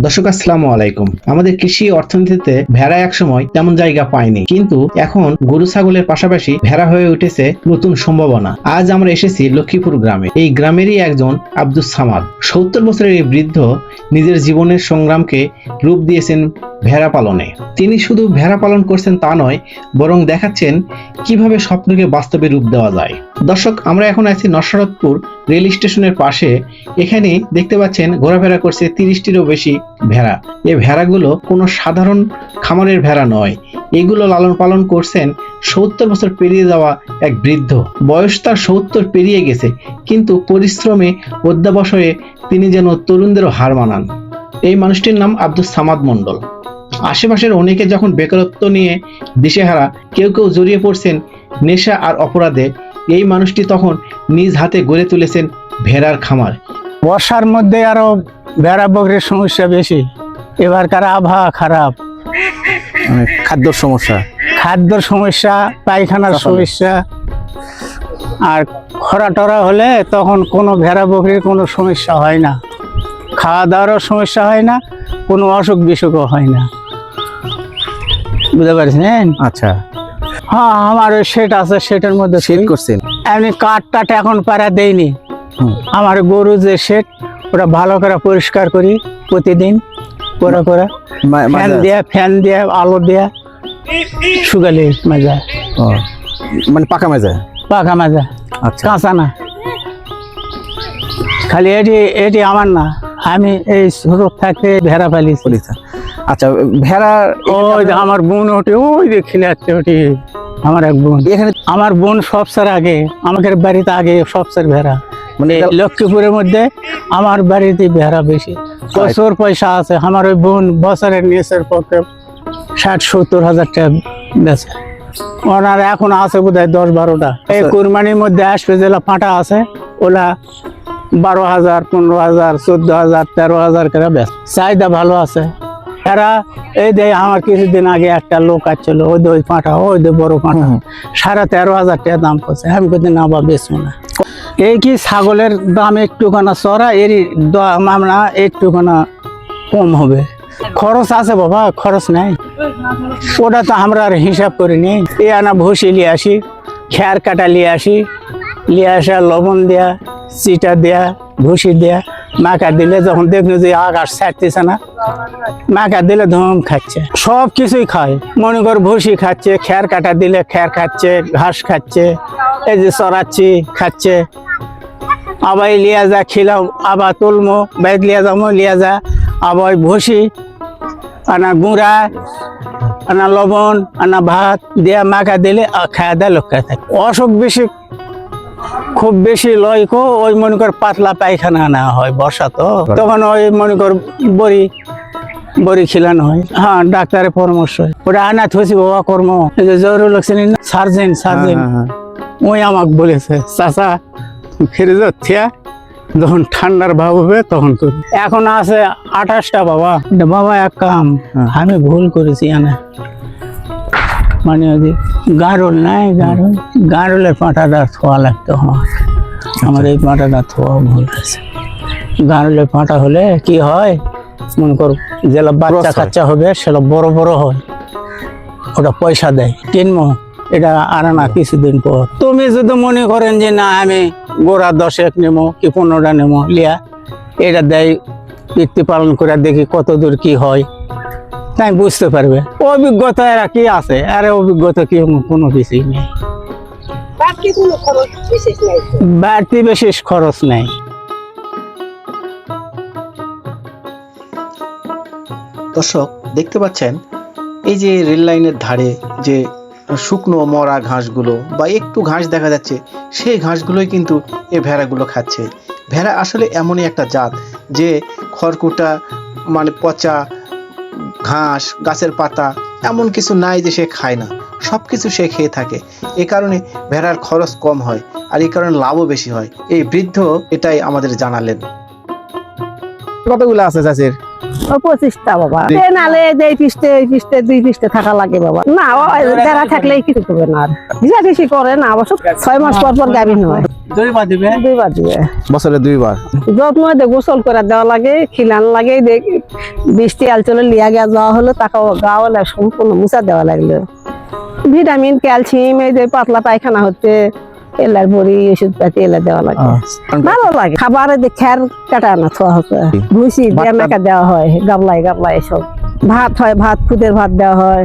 দর্শক, আসসালামু আলাইকুম। আমাদের কৃষি অর্থনীতিতে ভেড়া একসময় তেমন জায়গা পায়নি, কিন্তু এখন গরু ছাগলের পাশাপাশি ভেড়া হয়ে উঠেছে নতুন সম্ভাবনা। আজ আমরা এসেছি লক্ষ্মীপুর গ্রামে। এই গ্রামেরই একজন আব্দুস সামাদ। সত্তর বছরের এই বৃদ্ধ নিজের জীবনের সংগ্রামকে রূপ দিয়েছেন ভেড়া পালনে। তিনি শুধু ভেড়া পালন করছেন তা নয়, বরং দেখাচ্ছেন কীভাবে স্বপ্নকে বাস্তবে রূপ দেওয়া যায়। দর্শক, আমরা এখন আছি নরসরতপুর রেল স্টেশনের পাশে এখানে দেখতে পাচ্ছেন ঘোরাফেরা করছে তিরিশটিরও বেশি ভেড়া। এই ভেড়াগুলো কোনো সাধারণ খামারের ভেড়া নয়। এগুলো লালন পালন করছেন সত্তর বছর পেরিয়ে যাওয়া এক বৃদ্ধ। বয়স তার সত্তর পেরিয়ে গেছে, কিন্তু পরিশ্রমে অধ্যাবসরে তিনি যেন তরুণদেরও হার মানান। এই মানুষটির নাম আব্দুল সামাদ মণ্ডল। আশেপাশের অনেকে যখন বেকারত্ব নিয়ে দিশেহারা, কেউ কেউ জড়িয়ে পড়ছেন নেশা আর অপরাধে। এই মানুষটি তখন নিজ হাতে গড়ে তুলেছেন ভেড়ার খামার। বর্ষার মধ্যে আরও ভেড়া বকরির সমস্যা বেশি। এবারকার আবহাওয়া খারাপ। মানে খাদ্যর সমস্যা। খাদ্যর সমস্যা পায়খানার সমস্যা। আর খরা টরা হলে তখন কোনো ভেড়া বকরির কোনো সমস্যা হয় না। খাওয়া দাওয়ারও সমস্যা হয় না কোনো অসুখ বিসুখও হয় না। বুঝতে পারছেন? আচ্ছা। হ্যাঁ আমার ওই সেট আছে সেটের মধ্যে শুই। করছেন? এমনি কাঠ টাট এখন পাড়া দেয়নি আমার গরু যে সেট ওটা ভালো করে পরিষ্কার করি প্রতিদিন করে করে। ফ্যান দিয়া ফ্যান দিয়া আলো দেয়া শুকালে মাজা। মানে পাকা মাজা? পাকা মাজা আচ্ছা। কাঁচা না। খালি এটি এটি আমার না। আমি এই ছোট থাকতে ভেড়া পালিছি বলিস আচ্ছা ভেড়া ওই যে আমার বোন ওটি ওই যে ওটি আমার এক বোন। এখানে আমার বোন সবসার আগে আমাদের বাড়িতে আগে সবসার ভেড়া। মানে লক্ষ্মীপুরের মধ্যে আমার বাড়িতে ভেড়া বেশি। প্রচুর পয়সা আছে। আমার ওই বোন বছরের নিচের পক্ষে ষাট সত্তর হাজার টাকা বেছে ওনার এখন আছে বোধ হয় দশ বারোটা। এই আচ্ছা। কুরবানির মধ্যে আসবে যেগুলা পাটা আছে ওলা বারো হাজার পনেরো হাজার চোদ্দ হাজার তেরো হাজার করে বেশ। চাহিদা ভালো আছে। এরা এই দে আমার কিছুদিন আগে একটা লোক আসছিল ওই দে ওই পাঁঠা ওই দে বড় পাঁঠা। সাড়ে তেরো হাজার টাকা দাম করছে। আমি কিন্তু না বা বেচবো না। এই কি ছাগলের দাম একটুখানা চড়া এরই দাম আমরা একটুখানা কম হবে। খরচ আছে বাবা খরচ নাই। ওটা তো আমরা আর হিসাব করি নি। এ আনা ভুসি নিয়ে আসি খেয়ার কাটা নিয়ে আসি নিয়ে আসা লবণ দেয়া চিটা দেয়া, ভুসি দেয়া মাকা দিলে যখন দেখল যে আকাশ ছাড়তেছে না মাকা দিলে ধম খাচ্ছে। সব কিছুই খায়। মনে কর ভুসি খাচ্ছে, খেয়ার কাটা দিলে খেয়ার খাচ্ছে, ঘাস খাচ্ছে, এই যে চড়াচ্ছি, খাচ্ছে। আবার লিয়া যা খিলাও, আবার তুলমো বাইক লিয়া যাব লিয়া যা, আবার ভুসি, আনা গুঁড়া, আনা লবণ, আনা ভাত দিয়া, মাখা দিলে খাওয়া দেয় লোক থাকে। অসুখ বেশি খুব বেশি লয় কো ওই মনে কর পাতলা পায়খানা আনা হয় বর্ষা তো। তখন ওই মনে কর বড়ি বড়ি খিলানো হয়। হ্যাঁ ডাক্তারের পরামর্শ হয়। ওটা আনা থুসি বাবা কর্ম। জরুরি লোকসেন সার্জেন সার্জেন। হ্যাঁ, হ্যাঁ, ওই আমাকে বলেছে চাচা ফিরে যাচ্ছে যখন ঠান্ডার ভাব হবে তখন করি। এখন আছে আঠাশটা বাবা। বাবা এক কাম হ্যাঁ। আমি ভুল করেছি এনে মানে ওই যে গারল নাই গারল? গারলের পাঁটাটা থোয়া লাগতো আমার। আমার এই পাঁটাটা থোয়া ভুল আছে গারলের পাঁটা হলে কি হয়? মনে কর যেটা বাচ্চা কাচ্চা হবে সেটা বড় বড় হয়। ওটা পয়সা দেয়। কিনবো। এটা আর না কিছুদিন পর। তুমি যদি মনে করেন যে না আমি গোড়া দশেক নেব কি পনেরোটা নেব লিয়া এটা দেয় বৃত্তি পালন করে দেখি কত দূর কি হয়। তাই বুঝতে পারবে। অভিজ্ঞতা এরা কি আছে? আরে অভিজ্ঞতা কি কোনো কিছুই নেই। বাড়তি বিশেষ খরচ নেই। দর্শক দেখতে পাচ্ছেন এই যে রেল লাইনের ধারে যে শুকনো মরা ঘাসগুলো বা একটু ঘাস দেখা যাচ্ছে সেই ঘাসগুলোই কিন্তু এই ভেড়াগুলো খাচ্ছে। ভেড়া আসলে এমনই একটা জাত যে খড়কুটা মানে পচা ঘাস, গাছের পাতা, এমন কিছু নাই যে সে খায় না। সব কিছু সে খেয়ে থাকে। এ কারণে ভেড়ার খরচ কম হয় আর এই কারণে লাভও বেশি হয়। এই বৃদ্ধ এটাই আমাদের জানালেন। কতগুলো আছে চাষির পঁচিশটা বাবা। নালে এই পিসতে এই পিসতে দুই পিসতে থাকা লাগে বাবা। না যারা থাকলেই কিছু করবে না আর। ভিজা বেশি করে না অবশ্য ছয় মাস পর পর গাভিন হয় দুইবার দিবে? দুইবার দিবে। বছরে দুইবার। যত্ন দিয়ে গোসল করে দেওয়া লাগে খিলান লাগে দেখ বৃষ্টি আলচলে লিয়া গিয়া যাওয়া হলো তাকে গাওয়া সম্পূর্ণ মুছা দেওয়া লাগল। ভিটামিন ক্যালসিয়াম এই যে পাতলা পায়খানা হচ্ছে এলার বড়ি ওষুধ পাতি এলা দেওয়া লাগে। ভালো লাগে। খাবারে কাটা না থোয়া হচ্ছে। ভুসি দিয়ে দেওয়া হয় গাবলাই গাবলাই এসব। ভাত হয় ভাত খুদের ভাত দেওয়া হয়।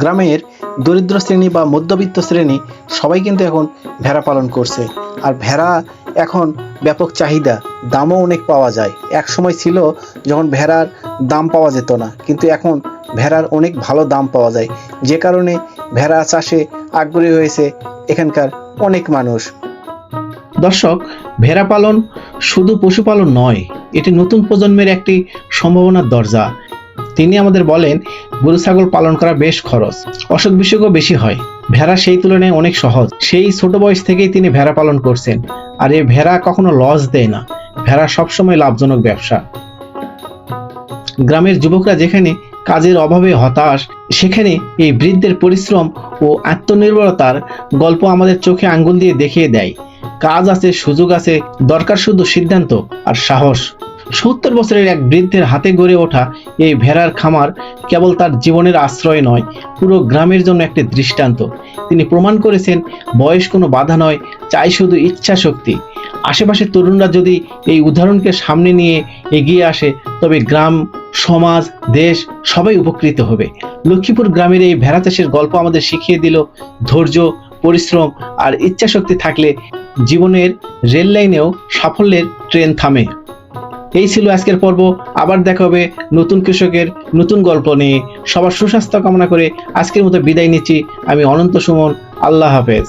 গ্রামের দরিদ্র শ্রেণি বা মধ্যবিত্ত শ্রেণি সবাই কিন্তু এখন ভেড়া পালন করছে। আর ভেড়া এখন ব্যাপক চাহিদা দামও অনেক পাওয়া যায়। এক সময় ছিল যখন ভেড়ার দাম পাওয়া যেত না কিন্তু এখন ভেড়ার অনেক ভালো দাম পাওয়া যায়। যে কারণে ভেড়া চাষে আগ্রহী হয়েছে এখানকার অনেক মানুষ। দর্শক, ভেড়া পালন শুধু পশুপালন নয়, এটি নতুন প্রজন্মের একটি সম্ভাবনার দরজা। তিনি আমাদের বলেন, গরু, ছাগল পালন করা বেশ খরচ অসুখ বিসুখও বেশি হয়। ভেড়া সেই তুলনায় অনেক সহজ। সেই ছোট বয়স থেকেই তিনি ভেড়া পালন করছেন। আর এই ভেড়া কখনো লস দেয় না। ভেড়া সবসময় লাভজনক ব্যবসা। গ্রামের যুবকরা যেখানে কাজের অভাবে হতাশ, সেখানে এই বৃদ্ধের পরিশ্রম ও আত্মনির্ভরতার গল্প আমাদের চোখে আঙ্গুল দিয়ে দেখিয়ে দেয়। কাজ আছে, সুযোগ আছে, দরকার শুধু সিদ্ধান্ত আর সাহস। সত্তর বছরের এক বৃদ্ধের হাতে গড়ে ওঠা এই ভেড়ার খামার কেবল তার জীবনের আশ্রয় নয়, পুরো গ্রামের জন্য একটি দৃষ্টান্ত। তিনি প্রমাণ করেছেন, বয়স কোনো বাধা নয়, চাই শুধু ইচ্ছা শক্তি আশেপাশের তরুণরা যদি এই উদাহরণকে সামনে নিয়ে এগিয়ে আসে, তবে গ্রাম সমাজ, দেশ, সবাই উপকৃত হবে। লক্ষ্মীপুর গ্রামের এই ভেড়া চাষের গল্প আমাদের শিখিয়ে দিল ধৈর্য, পরিশ্রম আর ইচ্ছা শক্তি থাকলে জীবনের রেল লাইনেও সাফল্যের ট্রেন থামে। এই ছিল আজকের পর্ব। আবার দেখা হবে নতুন কৃষকের নতুন গল্প নিয়ে। সবার সুস্বাস্থ্য কামনা করে আজকের মতো বিদায় নিচ্ছি। আমি অনন্ত সুমন। আল্লাহ হাফেজ।